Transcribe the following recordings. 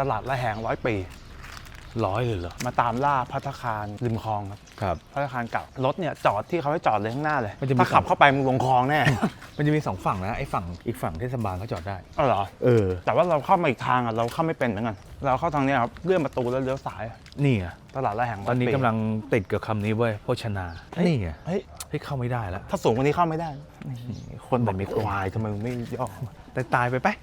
ตลาดละแหงร้อยปีร้อยเลยเหรอ มาตามล่าพัตตาคารริมคลองครับครับ พัตตาคารเก่ารถเนี่ยจอดที่เขาให้จอดเลยข้างหน้าเลยมันจะมี ถ้าขับสองเข้าไปมึงลงคลองแน่ มันจะมีสองฝั่งนะไอ้ฝั่งอีกฝั่งเทศบาลเขาจอดได้ อ๋อเหรอ เออ แต่ว่าเราเข้ามาอีกทางอะเราเข้าไม่เป็นเหมือนกัน เราเข้าทางเนี้ยครับเลื่อนประตูแล้วเลี้ยวซ้ายนี่ไงตลาดละแหงตอนนี้ร้ยปีกำลังติดกับคำนี้เว้ยโภชนานี่ไงเฮ้ยเฮ้ยเข้าไม่ได้แล้วถ้าสูงกว่านี้เข้าไม่ได้คนบอกมันไม่ควายทำไมมึงไม่ย่อ แต่ตายไปไปะ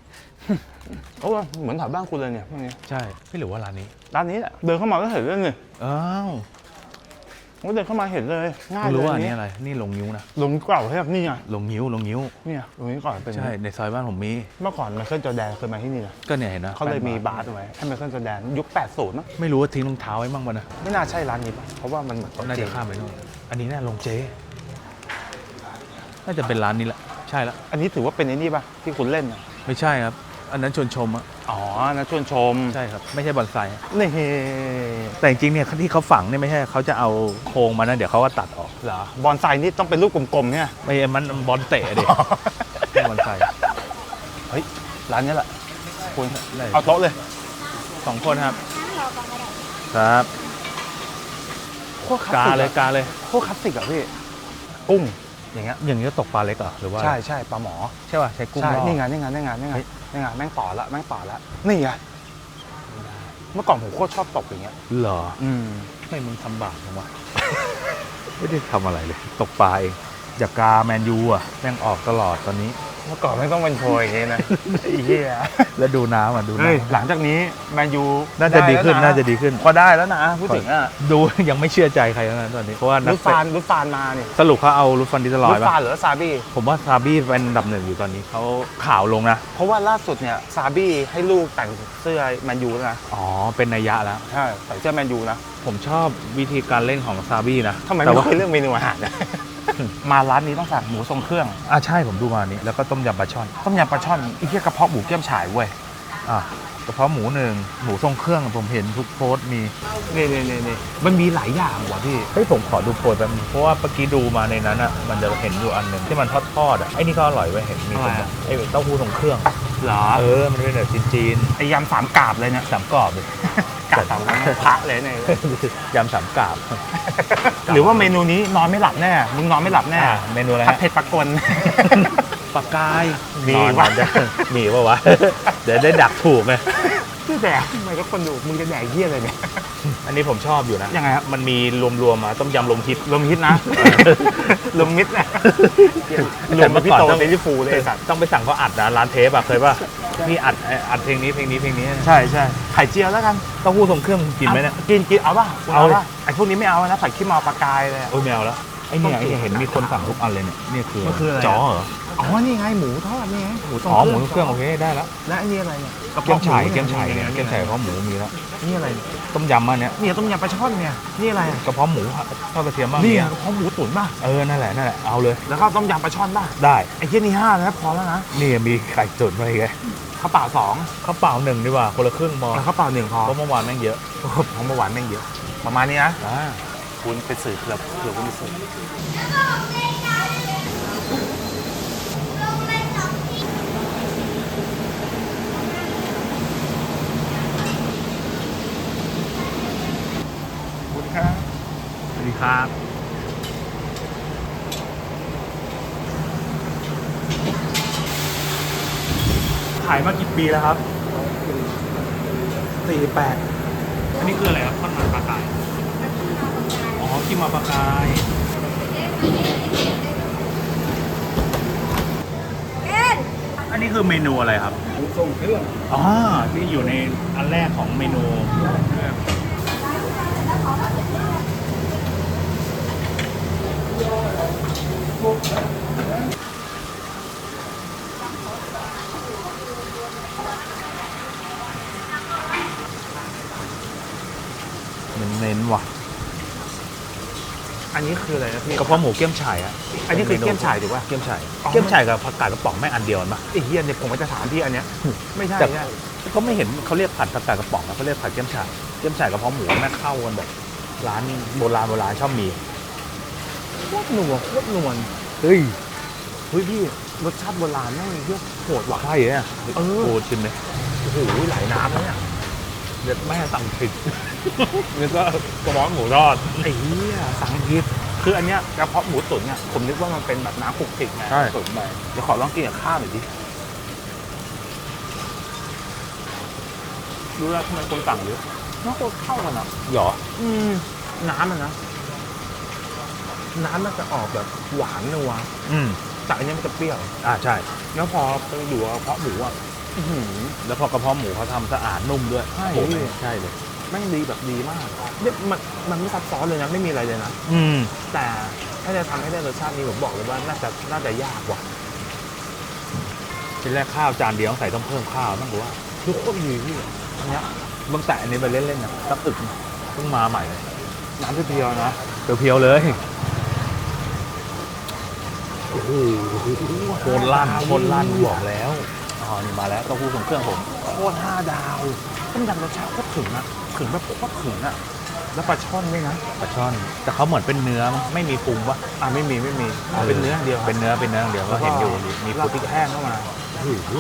โอ้เหมือนแถวบ้านคุณเลยเนี่ยพวกนี้ใช่ไม่หรือว่าร้านนี้ร้านนี้แหละเดินเข้ามาก็เห็นเลยนี่อ้าวผมเดินเข้ามาเห็นเลยง่ายไม่เลยรู้ว่าอันนนี้นี้อะไรนี่ลงนิ้วนะลงเก่าใช่ไหมนี่ไงลงนิ้วลงนิ้วเนี่ยตรงนี้ก่อนเป็นใช่ในซอยบ้านผมมีเมื่อก่อนไมเคิลจอร์แดนเคยมาที่นี่นะก็เนี่ยเห็นนะเขาเลยมีแปดบาร์เอาไว้ให้ไมเคิลจอร์แดนยุค 80มั้งไม่รู้ว่าทิ้งรองเท้าไว้บ้างปะนะไม่น่าใช่ร้านนี้ป่ะเพราะว่ามันเหมือนโต๊ะน่าจีจะนข้ามไปนู่นอันนี้น่าลงเจ๊น่าจะเป็นร้านนี้แหละ ใช่ละอันนี้ถือว่าเป็นไอ้นี่ป่ะที่คุณเล่นอะไม่ใช่ครับ อันนั้นชวนชมอะอ๋อนะชวนชมใช่ครับ ไม่ใช่บอนไซอะนี่แต่จริงๆเนี่ยที่เขาฝังเนี่ยไม่ใช่เขาจะเอาโครงมานะเดี๋ยวเขาก็ตัดออกเหรอบอนไซนี่ต้องเป็นรูปกลมๆเนี่ย ไม่มันบอลเตะเด็กไม่บอลไซเฮ้ยร้านนี้แหละคุณได้เอาโต๊ะเลยสองคนครับครับโคตรคลาสกาสิกเลยอะกาเลยโคตรคลาสสิกอะพี่กุ้ง อย่างเงี้ยอย่างนี้ก็ตกปลาเล็กเหรอหรือว่าใช่ใช่ปลาหมอใช่ป่ะใช้กุ้งใช่ล่อ นี่ไงนี่ไงนี่ไงนี่ไงเฮ้ย นี่ไงแม่งต่อละแม่งต่อละนี่ไงเมื่อก่อนผมโคตรชอบตกอย่างเงี้ย เหรออืมไม่มึงทำบาปผมวะ ไม่ได้ทำอะไรเลย ตกปลาเองอยากกาแมนยูอะแม่งออกตลอดตอนนี้ เมื่อก่อนไม่ต้องเป็นโพยอย่างงี้นะไอ้เหี้ยแล้วดูน้ำอะดูเฮ้ยน้ำหลังจากนี้แมนยูน่าจะดีขึ้นไแล้วน่าจะดีขึ้น พอได้แล้วนะพูดถึงอะดูยังไม่เชื่อใจใครทั้งนั้นตอนนี้เพราะว่านัรุกดเตะฟานรุดฟานมาเนี่ยสรุปเขาเอารุดฟันดิสลอรุยดป่ะฟานหรือซาบี้ผมว่าซาบี้เป็นอันดับหนึ่งอยู่ตอนนี้เขาข่าวลงนะเพราะว่าล่าสุดเนี่ยซาบี้ให้ลูกแต่งเสื้อแมนยูแล้วนะอ๋อเป็นนัยยะแล้วใช่ใส่เสื้อแมนยูนะ ผมชอบวิธีการเล่นของซาบี้นะทำไมแต่ไม่ว่าคุยเรื่องเมนูอาหารนะ มาร้านนี้ต้องสั่งหมูทรงเครื่อง อ่าใช่ผมดูมาอันนี้ แล้วก็ต้มยำปลาช่อน ต้มยำปลาช่อนอีกแค่กระเพาะหมูเกี๊ยมฉายเว้ย อะกระเพาะหมูหนึ่งหมูทรงเครื่องผมเห็นทุกโพสต์มี นี่นี่นี่นี่มันมีหลายอย่างว่ะพี่ เฮ้ยผมขอดูโพสต์แป๊บนึงเพราะว่าเมื่อกี้ดูมาในนั้นอะมันจะเห็นอยู่อันหนึ่งที่มันทอดทอดๆอะไอ้นี่ก็อร่อยเว้ยเห็นมีคนอะไรบออะ กไอ้เต้าหู้ทรงเครื่อง เหรอเออมันเป็นแบบจีนไอยำสามกาบเลยเนี่ยๆสามกรอบเลย กาบสามพระเลยเนี่ย ยำสามกราบ หรือว่าเมนูนี้นอนไม่หลับแน่ มึงนอนไม่หลับแน่ อะเมนูอะไรผัดฮะเผ็ดปลากล ปลากายมีนอนวะ นอนจะมีปะวะ เดี๋ยวได้ดักถูกไงพี่แดกทำไมก็คนดู มึงจะแดกเยี่ยอะไรเนี่ย อันนี้ผมชอบอยู่นะยังไงครับ มันมีรวมๆมาต้มยำลมฮิตลมฮิตนะ ลมมิดนะรวมมาพี่โตเซนติฟูเลยไอ้สัตว์ ต้องไปสั่งเขาอัดนะร้านเทปอะเคยป่ะ พี่อัดอัดเพลงนี้เพลงนี้เพลงนี้ใช่ใช่ไข่เจียวแล้วกันเต้าหู้ทรงเครื่องกินไหมเนี่ยกินกินเอาป่ะคุณเอาเอาป่ะไอพวกนี้ไม่เอานะใส่ขี้เมาปลากายเลยอะโอ้ยแมวแล้วไอ้เนี่ยต้องไอ้เนี่ยกินเห็นมีคนสั่งทุกอันเลยเนี่ยนี่คือมันคืออะไรอะจ๋อเหรออ๋อนี่ไงหมูทอดนี่ไงหมูทรงอ๋อหมูเครื่องโอเคได้แล้วและไอ้นี่อะไรเนี่ยเกี๊ยมฉ่ายหเกี๊ยมฉ่ายเนี่ยเกี๊ยมฉ่ายกระเพาะหมูมีแล้วนี่อะไรเนี่ยต้มยำอันเนี้ยเนี่ยต้มยำปลาช่อนเนี่ยนี่อะไรอะกระเพาะหมูทอดกระเทียมบ้างนี่เนี่ยกระเพาะหมูตุ๋นป่ะเออนั่นแหละนั่นแหละเอาเลยแล้วก็ต้มยำปลาช่อนป่ะได้ไอ้เหี้ยนี่ห้านะพอแล้วนะนี่มีไข่ตุ๋นมาอีกไง ข้าวเปล่าสองข้าวเปล่าหนึ่งดีกว่าคนละครึ่งพอแล้วข้าวเปล่าหนึ่งพอเพราะเมื่อวานแม่งเยอะของเมื่อวานแม่งเยอะ ประมาณนี้นะอ่าคุณไปสืบเผื่อเผื่อคุณไปสืบคุณครับสวัสดีครับ ขายมากี่ปีแล้วครับ สี่แปดอันนี้คืออะไรครับทอดมันปลากาย อ๋อกิมมาปลากาย อันนี้คือเมนูอะไรครับส่งเครื่องอ๋อ ที่อยู่ในอันแรกของเมนู เน้นๆว่ะ อันนี้คืออะไรนะพี่ กระเพาะหมูเกี๊ยมฉ่ายอะอันนี้คือเกี๊ยมฉ่ายถูกป่ะ เกี๊ยมฉ่ายอ๋อ เกี๊ยมฉ่ายกับผักกาดกระป๋องแม่งอันเดียวกันปะ ไอ้เฮียเนี่ยผมก็จะถามพี่อันเนี้ย ไม่ใช่แต่ใช่เขาไม่เห็นเขาเรียกผัดผักกาดกระป๋องอะเขาเรียกผัดเกี๊ยมฉ่ายเกี๊ยมฉ่ายกับเพาะหมูแม่งเข้ากันแบบร้านโบราณโบราณชอบมีโคตรหนัวโคตรนวลเฮ้ยเฮ้ยพี่รสชาติโบราณแม่งเฮียโหดว่ะ ใช่เนี่ยเออโอ้ชิมเลยโอ้โหหลายน้ำแล้วเนี่ยเด็ดแม่สั่งผิด แล้วก็กระเพาะหมูทอดไอ้เหี้ยสั่งผิดคืออันเนี้ยกระเพาะหมูตุ๋นเนี่ยผมนึกว่ามันเป็นแบบน้ำคลุกคลิกไงใช่ ตุ๋นไปเดี๋ยวขอลองกินกับข้าวหน่อยดิรู้แล้วทำไมคนสั่งเยอะน่าจะเข้ากันอะ หรอ อืม น้ำมันนะ น้ำมันจะออกแบบหวานนัวอืม แต่อันนี้มันจะเปรี้ยว อ่าใช่ แล้วพอไปอยู่กับกระเพาะหมูอะ อื้อหือ แล้วพอกระเพาะหมูเขาทำสะอาดนุ่มด้วยใช่ โอ้โหใช่เลย แม่งดีแบบดีมากเนี่ยมันมันไม่ซับซ้อนเลยนะไม่มีอะไรเลยนะอืม แต่ถ้าจะทำให้ได้รสชาตินี้ผมบอกเลยว่าน่าจะน่าจะยากกว่าทีแรกข้าวจานเดียวต้องใส่ต้องเพิ่มข้าวต้องรู้ว่าคือโคตรดีพี่อันเนี้ยเพิ่งแตะอันนี้ไปเล่นๆนะสักอึกเพิ่งมาใหม่เลยน้ำเพียวๆนะเพียวๆเลยโอ้โหโคนลั่นโคนลั่นบอกแล้วอ๋อนี่มาแล้วเต้าหู้ทรงเครื่องผม โคตรห้าดาวต้มยำรสชาติโคตรถึงอะถึงแบบโคตรถึงอะแล้วปลาช่อนด้วยนะปลาช่อน แต่เขาเหมือนเป็นเนื้อมั้งไม่มีปรุงวะอ่าไม่มีไม่มีเป็นเนื้ออย่างเดียวเป็นเนื้อเป็นเนื้ออย่างเดียวก็เห็นอยู่มีมีพุพุทพริกแห้งเข้ามาโอ้โห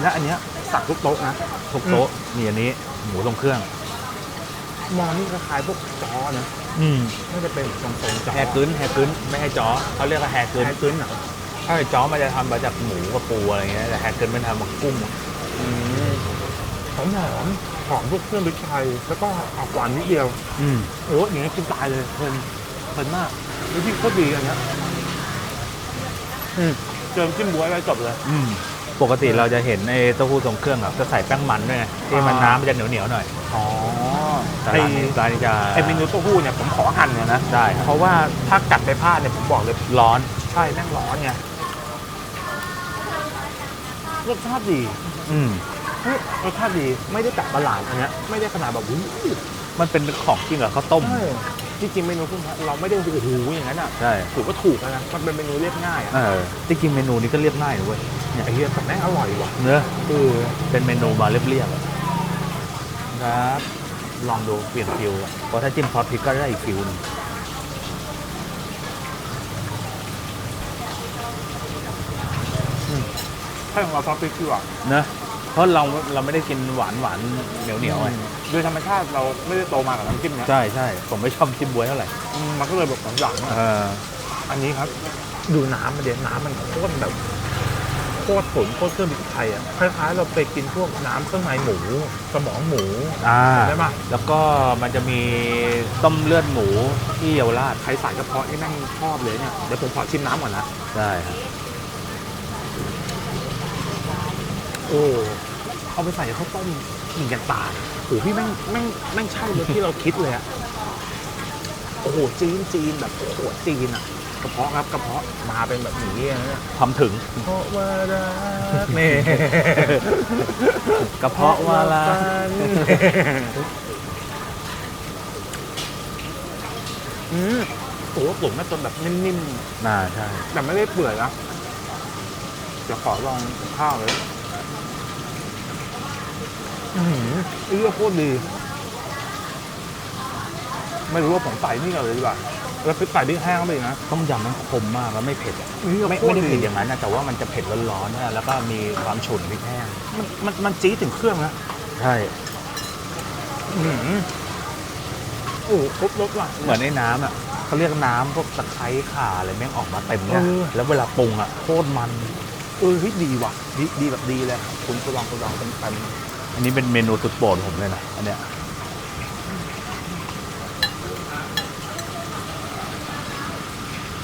และอันเนี้ยสักทุกโต๊ะนะทุกโต๊ะมีอันนี้หมูทรงเครื่องมองนี่คล้ายๆพวกจอนะอืมน่าจะเป็นทรงๆจอแฮกึ้นแฮกึ้นไม่ให้จ้อเขาเรียกว่าแฮกึ้นแฮกึ้นเหรอถ้าไอ้จ้อมันจะทำมาจากหมูกับปูอะไรเงี้ยแต่แฮกึ้นมันทำมากุ้งอืม หอมหอมหอมพวกเครื่องพริกไทยแล้วก็ออกหวานนิดเดียว อืมโอ้อย่างนี้กินตายเลยเพลินเพลินมากวิธีโคตรดีอันเนี้ยอืมเจิมจิ้มบวยไว้จบเลย อืมปกติเราจะเห็นไอ้เต้าหู้ทรงเครื่องอะจะใส่แป้งมันด้วยไงที่มันอ่าน้ำมันจะเหนียวเหนียวๆหน่อยอ๋อแต่ไอร้านนี้ร้านนี้จะไอเมนูเต้าหู้เนี่ยผมขอหั่นเนี่ยนะ ได้ครับเพราะว่าถ้ากัดไปพลาดเนี่ยผมบอกเลย ร้อน ใช่แม่งร้อนไงรสชาติดี อืม เฮ้ยรสชาติดีไม่ได้แบบประหลาดอันเนี้ยไม่ได้ขนาดแบบวุ้ยมันเป็นของจริงเหรอข้าวต้ม ใช่จริงๆเมนูพวกนี้เราไม่ได้โอ้โหอย่างนั้นอะใช่ ถือว่าถูกแล้วนะมันเป็นเมนูเรียบง่ายอะเออที่กินเมนูนี้ก็เรียบง่ายนะเว้ยไอ้เหี้ยแต่แม่งอร่อยว่ะเนื้อะเออเป็นเมนูมาเรียบๆอะครับลองดูเปลี่ยนฟิลอะเพราะถ้าจิ้มซอสพริกก็ได้อีกฟิลหนึงให้ของเราซอสพริกดีกว่าเนอะ เพราะเราเราไม่ได้กินหวานหวานเหนียวเหนียวๆไงโดยธรรมชาติเราไม่ได้โตมากับน้ำจิ้มเนี้ยใช่ใช่ผมไม่ชอบจิ้มบวยเท่าไหร่อืมมันก็เลยแบบหลังๆอะเอออันนี้ครับ ดูน้ำมันเดี๋ยวน้ำมันโคตรแบบโคตรผลโคตรเครื่องพริกไทยอะคล้ายๆเราไปกินพวกน้ำเครื่องในหมู สมองหมูอ่าได้ปะแล้วก็มันจะมีต้มเลือดหมูที่เยาวราชใครสายกระเพาะนี่แม่งชอบเลยเนี่ยเดี๋ยวผมขอชิมน้ำก่อนนะได้ครับ โอ้เอาไปใส่ข้าวต้มกินกันตายโอ้โหพี่แม่งแม่งแม่งใช่เลยที่เราคิดเลยอะโอ้โหจีนจีนแบบโอ้โหจีนอะกระเพาะครับกระเพาะมาเป็นแบบนี้นะเนี่ยทำถึงเพราะว่ารักเน่กระเพาะว่าละอืมโอ้โหตุ๋นมาจนแบบนิ่มน่าใช่ๆแต่ไม่ได้เปื่อยนะเดี๋ยวขอลองข้าวเลย อือหือเอื้อโคตรดี ไม่รู้ว่าผมใส่นี่ก่อนเลยดีกว่าแล้วพริกใส่พริกแห้งเข้าไปอีกนะ ต้มยำมันคมมากแล้วไม่เผ็ดอะเอื้อไม่โคตไม่ได้เผ็ดอย่างนั้นนะแต่ว่ามันจะเผ็ดร้อนๆนะแล้วก็มีความฉุนพริกแห้งมันมันมันจี๊ดถึงเครื่องนะใช่อื้อหือโอ้โหครบรสว่ะ เหมือนในน้ำอะเขาเรียกน้ำพวกตะไคร้ข่าอะไรแม่งออกมาเต็มเนี่ยเออ แล้วเวลาปรุงอะโคตรมัน เออเฮ้ยดีว่ะดีดีแบบดีเลยคุณคุณลองคุณลองเป็นเป็น อันนี้เป็นเมนูสุดโปรดผมเลยนะอันเนี้ย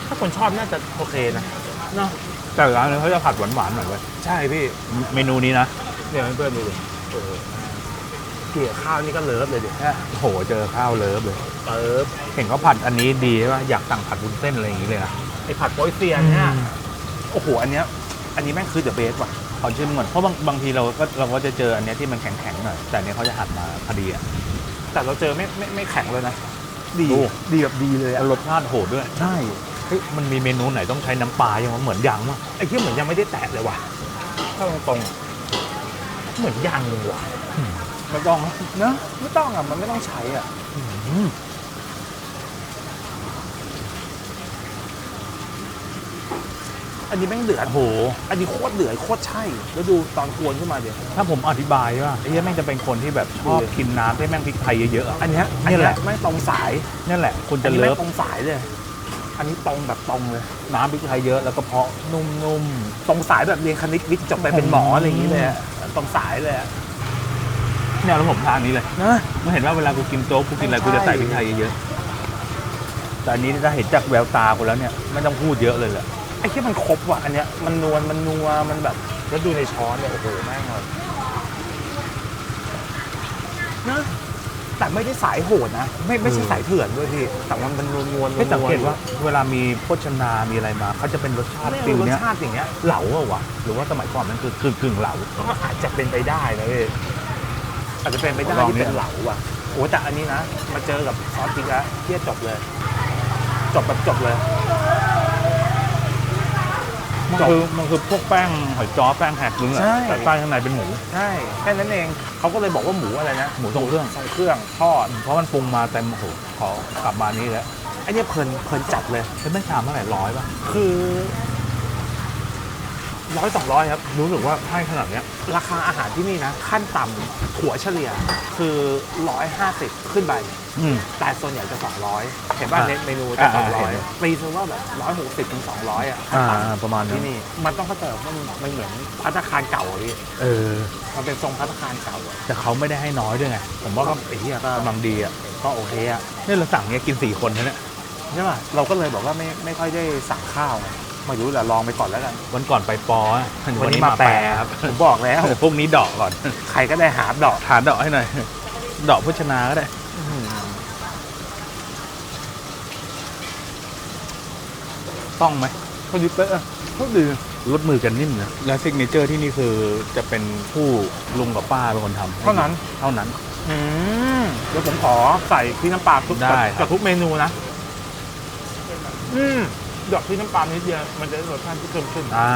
ถ้าคนชอบน่าจะโอเคนะเนาะแต่ร้านนี้เขาจะผัดหวานๆหน่อยเว้ยใช่พี่เมนูนี้นะเดี๋ยวเพื่อนๆดูดิโอ้โหเกี่ยข้าวนี่ก็เลิฟเลยดิโอ้โหเจอข้าวเลิฟเลยเลิฟเห็นเขาผัดอันนี้ดีใช่ป่ะอยากสั่งผัดวุ้นเส้นอะไรอย่างงี้เลยนะไอผัดโป๊ยเซียนเนี่ยอืมโอ้โหอันเนี้ยอันนี้แม่งคือเดอะเบสว่ะ ขอชิมก่อนเพราะบางบางทีเราก็เราก็จะเจออันเนี้ยที่มันแข็งๆหน่อยแต่อันเนี้ยเขาจะหัดมาพอดีอะแต่เราเจอไม่ไม่ไม่แข็งเลยนะ ดีโอ้ ดีแบบดีเลยแล้วอะรสชาติโหดด้วยใช่เฮ้ยมันมีเมนูไหนต้องใช้น้ำปลายังวะเหมือนยังว่ะไอ้ที่เหมือนยังไม่ได้แตะเลยว่ะถ้าตรงๆอะเหมือนยังเลยว่ะไม่ต้องนะเนอะไม่ต้องอะมันไม่ต้องใช้อะอืม อันนี้แม่งเดือดโอ้โห อันนี้โคตรเดือดโคตรใช่ แล้วดูตอนกวนขึ้นมาเดี๋ยว ถ้าผมอธิบายว่าไอ้เหี้ยแม่งจะเป็นคนที่แบบชอบดูดิกินน้ำที่แม่งพริกไทยเยอะๆอะอันเนี้ยนี่แหละอัไม่งตรงสายนั่นแหละคุณอัจะนนี้เลิไม่ฟตรงสายเลย อันนี้ตรงแบบตรงเลย น้ำพริกไทยเยอะแล้วก็เพาะนุ่มตรงสายแบบเรียนคณิตวิทย์จบไปเป็นหมออะไรอย่างนี้เลยอะตรงสายเลยอะๆเนี่ยแล้วผมทานนี้เลยนะ ไม่เห็นว่าเวลากูกินโจ๊กกูกินอะไรใช่กูจะใส่พริกไทยเยอะๆแต่อันนี้ถ้าเห็นจากแววตากูแล้วเนี่ยไม่ต้องพูดเยอะเลยแหละ ไอ้ที่มันครบว่ะอันเนี้ยมันนวลมันนัวมันแบบแล้วดูในช้อนเนี่ยโอ้โหแม่งแบบนะแต่ไม่ได้สายโหดนะ ไม่ไม่ใช่สายเถื่อนด้วยพี่แต่ว่ามันนวลนวลให้สังเกตว่า เวลามีโภชนามีอะไรมาเขาจะเป็นรสชาติไม่ฟิลรู้รสเนี้ยชาติอย่างเงี้ยเหลาอะวะหรือว่าสมัยก่อนมันคือกึ่งกึ่งๆเหลาก็อาจจะเป็นไปได้นะพี่อาจจะเป็นไปได้ลองที่เนี่ยเป็นเหลาอะโอ้แต่อันนี้นะมาเจอกับซอสพริกแล้วเที่ยจบเลย จบแบบจบเลย มันจบคือมันคือพวกแป้งหอยจ้อแป้งแหกนึงอะใช่ แต่ใต้ข้างในเป็นหมู ใช่แค่นั้นเองเขาก็เลยบอกว่าหมูอะไรนะหมูทรงเครื่องทรงเครื่องทอดเพราะมันปรุงมาเต็มโอ้โหขอกลับมานี้แล้วไอ้เนี่ยเพลินเพลินจัดเลยเป็นไม่ชามเท่าไหร่ร้อยป่ะคือ ร้อยสองร้อยครับ รู้สึกว่าให้ขนาดเนี้ย ราคาอาหารที่นี่นะ ขั้นต่ำถั่วเฉลี่ยคือร้อยห้าสิบขึ้นไป อืม แต่ส่วนใหญ่จะสองร้อยเห็นป่ะอ่าในเมนูจะสอ่าองร้อยเห็นปีซะว่าแบบร้อยหกสิบถึงสองร้อยอะอ่าประมาณนั้ที่นนี่มันต้องเข้าใจว่ามันมันเหมือนพัตตาคารเก่าอะพี่เออ มันเป็นทรงพัตตาคารเก่าอะแต่เขาไม่ได้ให้น้อยด้วยไง ผมว่าก็ไอ้เหี้ยก็กำลังดีอะ ก็โอเคอะนี่เราสั่งเนี้ยกินสี่คนนะเนี่ย ใช่ป่ะเราก็เลยบอกว่าไม่ไม่ค่อยได้สั่งข้าวไง ไม่รู้แหละลองไปก่อนแล้วกัน วันก่อนไปปออะวันนี้มาแปรครับ ผมบอกแล้วพวกนี้ดอกก่อน ใครก็ได้หาดอกทานดอกให้หน่อย ดอกโภชนาก็ได้ต้องไหมพอดีเป๊ะอะก็ดีรสมือกันนิ่มนะและซิกเนเจอร์ที่นี่คือจะเป็นผู้ลุงกับป้าเป็นคนทำเท่านั้นเท่านั้นอืมเดี๋ยวผมขอใส่พริกน้ำปลาทุกได้ครับกับทุกเมนูนะ อืม หยอกพริกน้ำปลานิดเดียวมันจะได้รสชาติที่เพิ่มขึ้นอ่า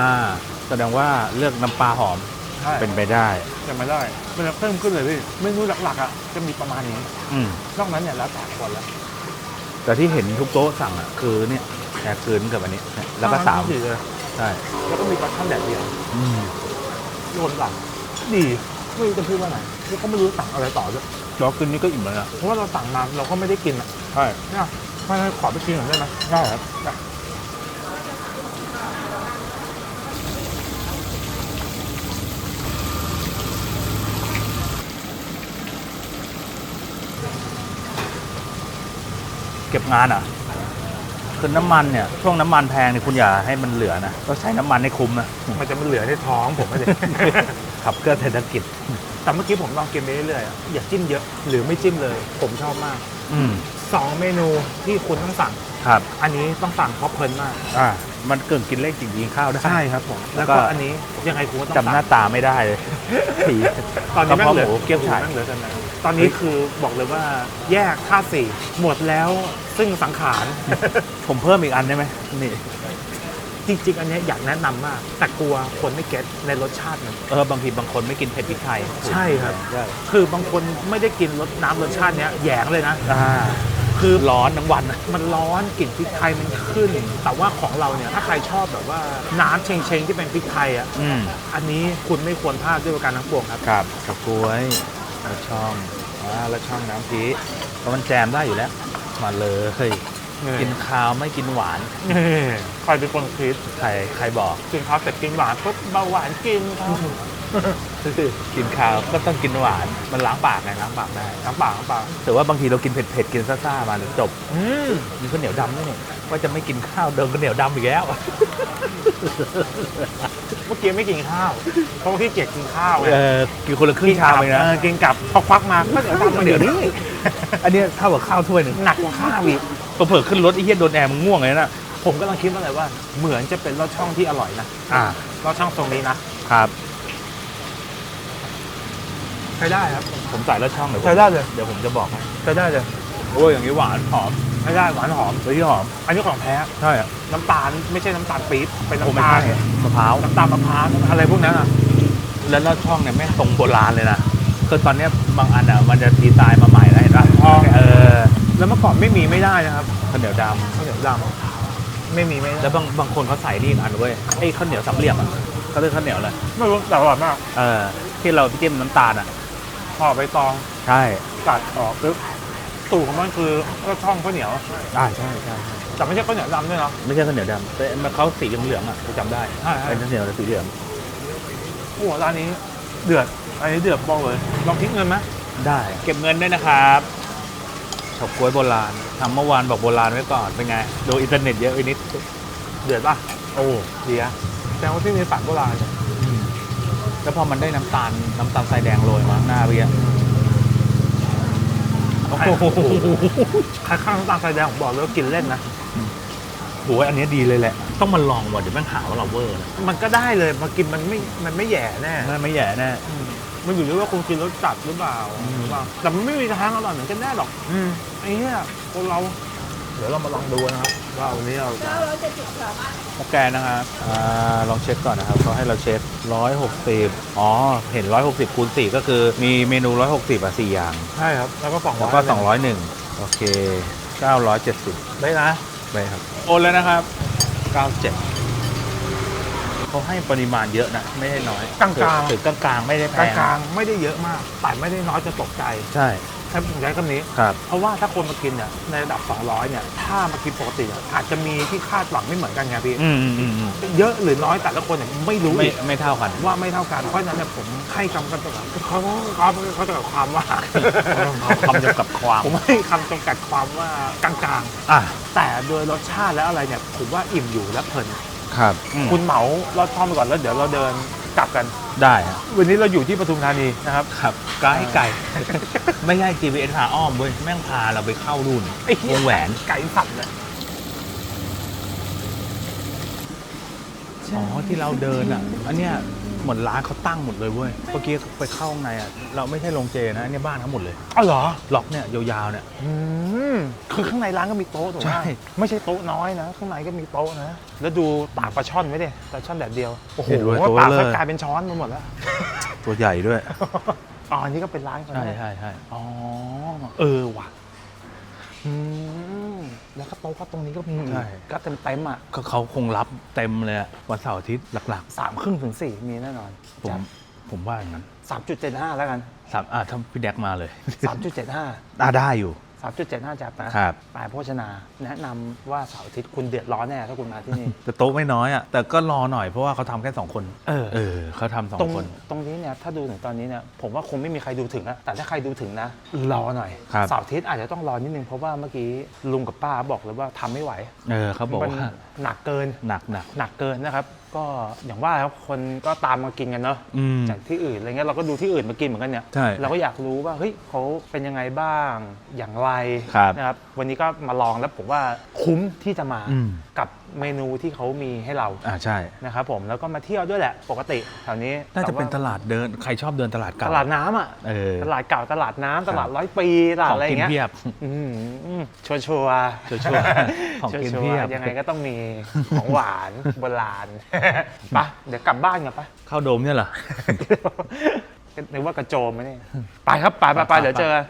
แสดงว่าเลือกน้ำปลาหอมใช่เป็นไปได้ จะไม่ได้มันจะเพิ่มขึ้นเลยพี่เมนูหลักๆอะจะมีประมาณนี้อืมนอกนั้นเนี่ยแล้วแต่คนแล้วแต่ที่เห็นทุกโต๊ะสั่งอะคือเนี่ยแค่คืนกับอันนี้เนี่ยแล้วก็สามสี่เลยใช่แล้วก็มีปลาช่อนแดดเดียวอืมโยนหลังดีไม่รู้จะพูดว่าไหนแล้วก็ไม่รู้สั่งอะไรต่อด้วยแล้วคืนนี้ก็อิ่มแล้วนะเพราะว่าเราสั่งมาเราก็ไม่ได้กินอะใช่เนี่ยไม่ให้ขอไปกินหน่อยได้ไหมได้ครับ เก็บงานอะคือน้ำมันเนี่ยช่วงน้ำมันแพงเนี่ยคุณอย่าให้มันเหลือนะต้องใช้น้ำมันให้คุ้มนะมันจะมันเหลือในท้องผมไม่ได้ ขับเคลื่อนเศรษฐกิจ แต่เมื่อกี้ผมลองกินไปเรื่อยๆอะอย่าจิ้มเยอะหรือไม่จิ้มเลย ผมชอบมากอืมสองเมนูที่คุณต้องสั่ง ครับ อันนี้ต้องสั่งเพราะเพลินมาก อ่า มันเกินกินเลขจริงๆข้าวได้ครับผมแล้แล้ววก็ก็ อันนี้ยังไงคุณก็ต้องจำหน้าสั่งตาไม่ได้เลยผีตอนนี้กแม่ระงเหลือเพาะหมูเกี๊ยวฉ่ายแม่งเหลือกันนะตอนนี้คือบอกเลยว่าแยกท่าตุสี่หมดแล้วซึ่งสังขาร ผมเพิ่มอีกอันได้ไหมนี่ จริงๆ อันเนี้ยอยากแนะนำมาก แต่กลัวคนไม่เก็ตในรสชาติมัน เออบางทีบางคนไม่กินเผ็ดพริกไทยใช่ครับ ใช่คือบางคนไม่ได้กินรสน้ำรสชาติเนี้ยแหยงเลยนะ อ่า คือร้อนทั้งวันอะมันร้อนกลิ่นพริกไทยมันขึ้น แต่ว่าของเราเนี่ยถ้าใครชอบแบบว่าน้ำเชงเชงๆที่เป็นพริกไทยอะอืม อันนี้คุณไม่ควรพลาดด้วยประการทั้งปวงครับกับกับกล้วยแล้วช่องอ่าแล้วช่องน้ำพริกเพราะมันแจมได้อยู่แล้ว มาเลย กินข้าวไม่กินหวานนี่ใครเป็นคนคิดใครใครบอก กินข้าวเสร็จกินหวานปุ๊บเบาหวานกินครับกินข้าวก็ต้องกินหวานมันล้างปากไงล้างปากได้น้ำเปล่าน้ำเปล่าแต่ว่าบางทีเรากินเผ็ดๆกินซ่าๆมาแล้วจบอืมมีข้าวเหนียวดำด้วยนี่ว่าจะไม่กินข้าวเดินข้าวเหนียวดำอีกแล้วเมื่อกี้ไม่กินข้าวเพราะว่าขี้เกียจกินข้าวไงเออกินคนละครึ่งชามเองนะออกินกลับพอควักมาก็เดี๋ยวทำมาเดี๋ยวนี้อันเนี้ยเท่ากับข้าวถ้วยหนึ่งหนักกว่าข้าวอีก เผื่อๆขึ้นรถไอ้เหี้ยโดนแอร์มึงง่วงเลยนะผมกำลังคิดว่าอะไรว่า เหมือนจะเป็นรสช่องที่อร่อยนะอ่ารสช่องตรงนี้นะครับ ใช้ได้ครับผมใส่แล้วช่องเดี๋ยวผมใช้ได้เลยเดี๋ยวผมจะบอกให้ใช้ได้เลยโอ้ยอย่างนี้หวานหอมใช้ได้หวานหอมเฮ้ยหอม อันนี้ของแท้ใช่อะน้ำตาลไม่ใช่น้ำตาลปี๊บเป็นผมน้ำไม่ตาลใช่มะพร้าวน้ำตาลมะพร้าวอะไรพวกนั้นอะแล้วลอดช่องเนี่ยแม่งทรงโบราณเลยนะคือตอนเนี้ยบางอันอะมันจะดีไซน์มาใหม่แล้วเห็นป่ะอ๋อเออ แล้วเมื่อก่อนไม่มีไม่ได้นะครับข้าวเหนียวดข้าวเหนียวดไม่มีไม่ได้แล้วบางบางคนเขาใส่นี่อีกอันเว้ยไอ้ข้าวเหนียวสามเหลี่ยมอะเขาเรียกข้าวเหนียวเลยไม่รู้แต่อร่อยมากเออที่เราจิ้มน้ำตาลอะห่อใบตองใช่กัดออกปึ๊บสูตรของมันคือก็ช่องข้าวเหนียวอ่าใช่ใช่แต่ไม่ใช่ข้าวเหนียวดำด้วยเนาะไม่ใช่ข้าวเหนียวดำแต่มันเขาสีเหลืองๆอะกูจำได้ใช่ใช่เป็นข้าวเหนียวสีเหลืองโอ้โหร้านนี้เดือดอันนี้เดือดบอกเลยลองคิดเงินไหมได้ เก็บเงินด้วยนะครับเฉาก๊วยโบราณทำเมื่อวานบอกโบราณไว้ก่อนเป็นไงดูอินเทอร์เน็ตเยอะไปนิดเดือดป่ะโอ้ดีอะแต่ว่าที่มีฝันโบราณเนี่ยแล้วพอมันได้น้ำตาลน้ำตาลทรายแดงโรยมาข้างหน้าเมื่อกี้โอ้โหใครข้างน้ำตาลทรายแดงผมบอกเลยว่ากินเล่นนะโอ้ยอันนี้ดีเลยแหละ ต้องมาลองว่ะเดี๋ยวแม่งหาว่าเราเวอร์นะมันก็ได้เลยมากินมันไม่มันไม่แย่แน่ไม่ไม่แย่แน่อื มมันอยู่ที่ว่าคุณกินรสจัดหรือเปล่าอืมหรือเปล่า แต่มันไม่มีทางอร่อยเหมือนกันแน่หรอกอืมไอ้เนี่ยคนเราเดี๋ยวเรามาลองดูนะครับ ว่าวันนี้เราจะโอเคนะครับอ่าลองเช็คก่อนนะครับเขาให้เราเช็คร้อยหกสิบอ๋อเห็นร้อยหกสิบคูณสี่ก็คือมีเมนูร้อยหกสิบอะสี่อย่าง ใช่ครับ แล้วก็สองแล้วก็สองร้อยหนึ่งโอเคเก้าร้อยเจ็ดสิบได้นะ ไปครับ โอนแล้วนะครับเก้า เจ็ดเขาให้ปริมาณเยอะนะไม่ได้น้อยกลางๆถึงกลางๆไม่ได้แพกลางงๆไม่ได้เยอะมากแต่ไม่ได้น้อยจนตกใจใช่ให้ผมใช้คำนี้ ครับเพราะว่าถ้าคนมากินเนี่ยในระดับ 200 เนี่ย ถ้ามากินปกติเนี่ยอาจจะมีที่คาดหวังไม่เหมือนกันไงพี่ อืมอืมอืมอืมเยอะหรือน้อยแต่ละคนเนี่ยไม่รู้ไม่อีกไม่เท่ากัน ว่าไม่เท่ากัน เพราะฉะนั้นเนี่ยผมให้คำจำกัดเขาเขาเขาจะกับความว่าคำจำกัดความ ผมให้คำจำกัดความว่ากลางอะ ๆ แต่โดยรสชาติและอะไรเนี่ยผมว่าอิ่มอยู่และเพลิน ครับคุคุณณเหมาลอดช่องไปก่อนแล้วเดี๋ยวเราเดินกลับกัน ได้ฮะวันนี้เราอยู่ที่ปทุมธานีนะครับครับไกด์ไก่ ไม่ใช่ GPS พาอ้อมเว้ยแม่งพาเราไปเข้ารุ่นไอ้เหี้ยวงแหวนไก่สับเลยอ๋อที่เราเดินอะ อันเนี้ย เหมือนร้านเขาตั้งหมดเลยเว้ย เมื่อกี้ไปเข้าข้างในอะ เราไม่ใช่โรงเจนะอันนี้บ้านเขาหมดเลยอ๋อเหรอล็อกเนี่ยยาวๆเนี่ย อืมคือข้างในร้านก็มีโต๊ะถูกไหมใช่ ไม่ใช่โต๊ะน้อยนะ ข้างในก็มีโต๊ะนะ แล้วดูตากปลาช่อนไว้ดิปลาช่อนแดดเดียว โอ้โหเห็นด้วยตัวตากเลซะยกลายเป็นช้อนไปหมดแล้ว ตัวใหญ่ด้วย อ๋ออันนี้ก็เป็นร้านเขาใช่เนี่ยใช่ใช่อ๋อ เออว่ะ อืมแล้วก็โต๊ะก็ตรงนี้ก็มีก็เต็มเต็มๆอะก็เขาคงรับเต็มเลยอะวันเสาร์อาทิตย์หลักสามครึ่งถึงสี่มีแน่นอนๆ ผมผมว่าอย่างนั้นสามจุดเจ็ดห้าแล้วกันสามอะถ้าพี่แดกมาเลย สามจุดเจ็ดห้าอะได้อยู่ สามจุดเจ็ดห้าจับนะครับปลายโภชนา แนะนำว่าเสาร์อาทิตย์คุณเดือดร้อนแน่ถ้าคุณมาที่นี่ แต่โต๊ะไม่น้อยอะแต่ก็รอหน่อยเพราะว่าเขาทำแค่สองคนเออเออ เขาทำสองตรงคน ตรงนี้เนี่ยถ้าดูถึงตอนนี้เนี่ยผมว่าคงไม่มีใครดูถึงอะแต่ถ้าใครดูถึงนะ รอหน่อยครับ เสาร์อาทิตย์อาจจะต้องรอนิดนึงเพราะว่าเมื่อกี้ลุงกับป้าบอกเลยว่าทำไม่ไหว เออเขาบอกมันว่าหนักเกินหนักหนัก หนักเกินนะครับ ก็อย่างว่าครับคนก็ตามมากินกันเนาะอืม จากที่อื่นอะไรเงี้ยเราก็ดูที่อื่นมากินเหมือนกันเนี่ยใช่เราก็อยากรู้ว่าเฮ้ยเขาเป็นยังไงบ้างอย่างไรครับนะครับ วันนี้ก็มาลองแล้วผมว่าคุ้มที่จะมาอืม กับ เมนูที่เขามีให้เราอ่าใช่ นะครับผมแล้วก็มาเที่ยวด้วยแหละปกติแถวนี้น่าจะเป็นตแต่ว่ลาดเดินใครชอบเดินตลาดเก่า ตลาดน้ำอะเออตลาดเก่าตลาดน้ำครับตลาดร้อยปีตลาดของอะไรอกินย่างเงี้ยเพียบอืมชัวชัวร์ชัวร์ๆของกินชัวร์ๆเพียบยังไงก็ต้องมีของหวานโบราณไปะเดี๋ยวกลับบ้านกันปะ เข้าโดมเนี่ยเหรอ นึกว่ากระโจมไหมเนี่ยไปครับ ไปไปไปเดี๋ยวเจอกัน